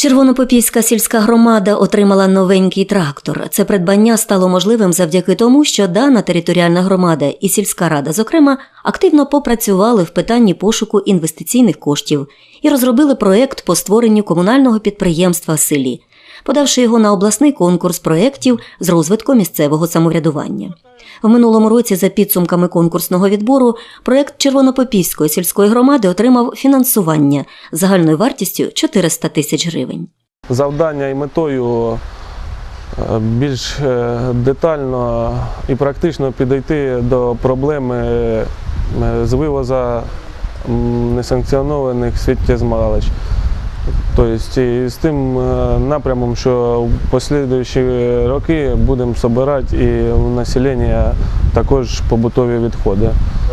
Червонопопільська сільська громада отримала новенький трактор. Це придбання стало можливим завдяки тому, що дана територіальна громада і сільська рада, зокрема, активно попрацювали в питанні пошуку інвестиційних коштів і розробили проект по створенню комунального підприємства в селі, подавши його на обласний конкурс проєктів з розвитку місцевого самоврядування. В минулому році, за підсумками конкурсного відбору, проєкт Червонопопільської сільської громади отримав фінансування загальною вартістю 400 тисяч гривень. Завдання і метою е, більш е, детально і практично підійти до проблеми е, з вивоза несанкціонованих сміттєзмалищ. Тобто і з тим е, напрямом, що в послідуючі роки будемо збирати і у населення також побутові відходи.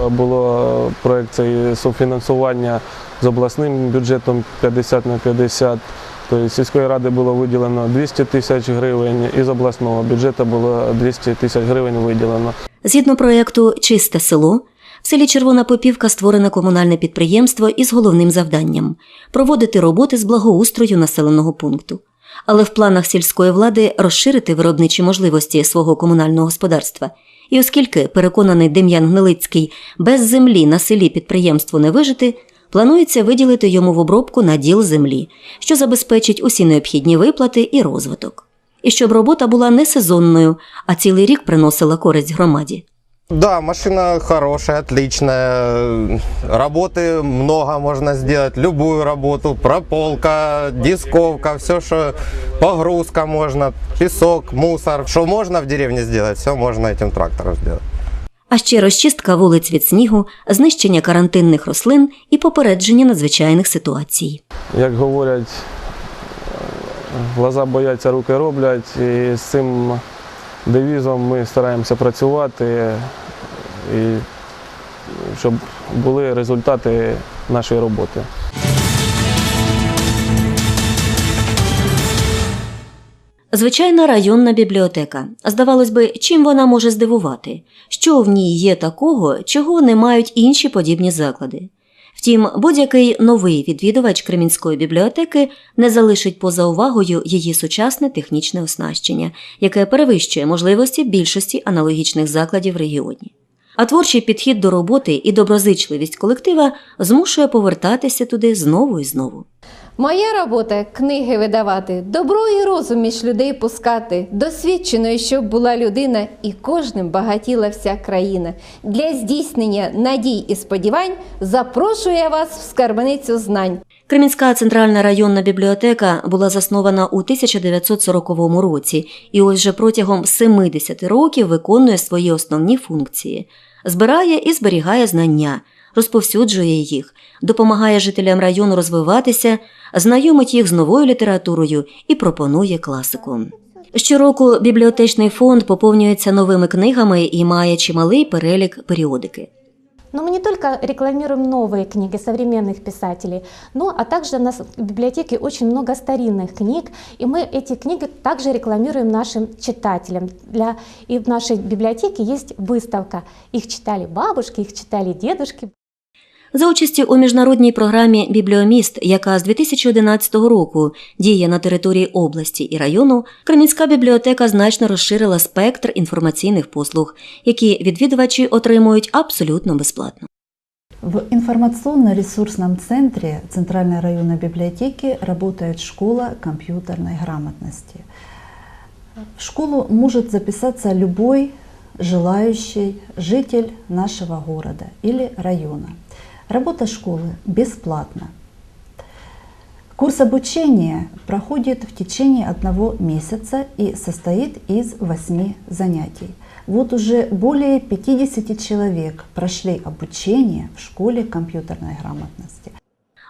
Було проєкт софінансування з обласним бюджетом 50 на 50. Тобто сільської ради було виділено 200 тисяч гривень, і з обласного бюджету було 200 тисяч гривень виділено. Згідно проєкту Чисте село селі Червона Попівка створене комунальне підприємство із головним завданням проводити роботи з благоустрою населеного пункту. Але в планах сільської влади розширити виробничі можливості свого комунального господарства. І оскільки, переконаний Дем'ян Гнилицький, без землі на селі підприємство не вижити, планується виділити йому в обробку наділ землі, що забезпечить усі необхідні виплати і розвиток. І щоб робота була не сезонною, а цілий рік приносила користь громаді. Да, машина хорошая, отличная. Работы много можно сделать. Любую работу. Прополка, дисковка, все, что погрузка можно, песок, мусор. Что можно в деревне сделать, все можно этим трактором сделать. А ще розчистка вулиць від снігу, знищення карантинних рослин і попередження надзвичайних ситуацій. Як говорять, глаза бояться, руки роблять. І з цим девізом ми стараємося працювати, і щоб були результати нашої роботи. Звичайна районна бібліотека. Здавалось би, чим вона може здивувати? Що в ній є такого, чого не мають інші подібні заклади? Втім, будь-який новий відвідувач Кремінської бібліотеки не залишить поза увагою її сучасне технічне оснащення, яке перевищує можливості більшості аналогічних закладів в регіоні. А творчий підхід до роботи і доброзичливість колектива змушує повертатися туди знову і знову. Моя робота книги видавати, добро і розум між людей пускати, досвідченою, щоб була людина, і кожним багатіла вся країна. Для здійснення надій і сподівань запрошую я вас в скарбницю знань. Кремінська центральна районна бібліотека була заснована у 1940 році і ось вже протягом 70 років виконує свої основні функції: збирає і зберігає знання, розповсюджує їх, допомагає жителям району розвиватися, знайомить їх з новою літературою і пропонує класику. Щороку бібліотечний фонд поповнюється новими книгами і має чималий перелік періодики. Но мы не только рекламируем новые книги современных писателей, но а также у нас в библиотеке очень много старинных книг, и мы эти книги также рекламируем нашим читателям. Для, и в нашей библиотеке есть выставка. Их читали бабушки, их читали дедушки. За участі у міжнародній програмі Бібліоміст, яка з 2011 року діє на території області і району, Кремінська бібліотека значно розширила спектр інформаційних послуг, які відвідувачі отримують абсолютно безплатно. В информационно-ресурсном центре Центральной районной библиотеки работает школа компьютерной грамотности. В школу может записаться любой желающий житель нашего города или района. Работа школы бесплатна. Курс обучения проходит в течение одного месяца и состоит из восьми занятий. Вот уже более 50 человек прошли обучение в школе компьютерной грамотности.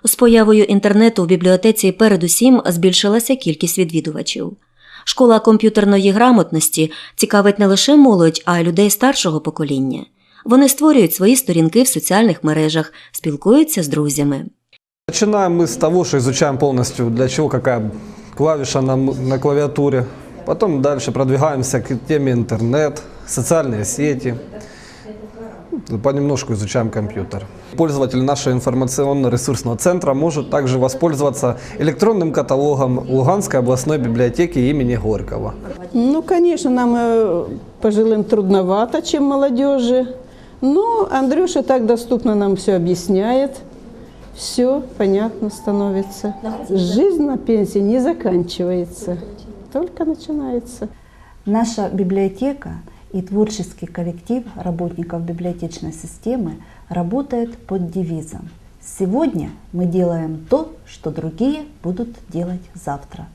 З появою інтернету в бібліотеці передусім збільшилася кількість відвідувачів. Школа комп'ютерної грамотності цікавить не лише молодь, а й людей старшого покоління Вони створюють свої сторінки в соціальних мережах, спілкуються з друзями. Начинаем мы с того, что изучаем полностью, для чего какая клавиша на, м- на клавиатуре. Потом дальше продвигаемся к теме интернет, социальные сети. понемножку изучаем компьютер. Пользователь нашего информационно-ресурсного центра может также воспользоваться электронным каталогом Луганской областной библиотеки имени Горького. Ну, конечно, нам э, пожилым трудновато, чем молодежи. Но Андрюша так доступно нам все объясняет. Все понятно становится. Жизнь на пенсии не заканчивается, только начинается. Наша библиотека и творческий коллектив работников библиотечной системы работает под девизом «Сегодня мы делаем то, что другие будут делать завтра».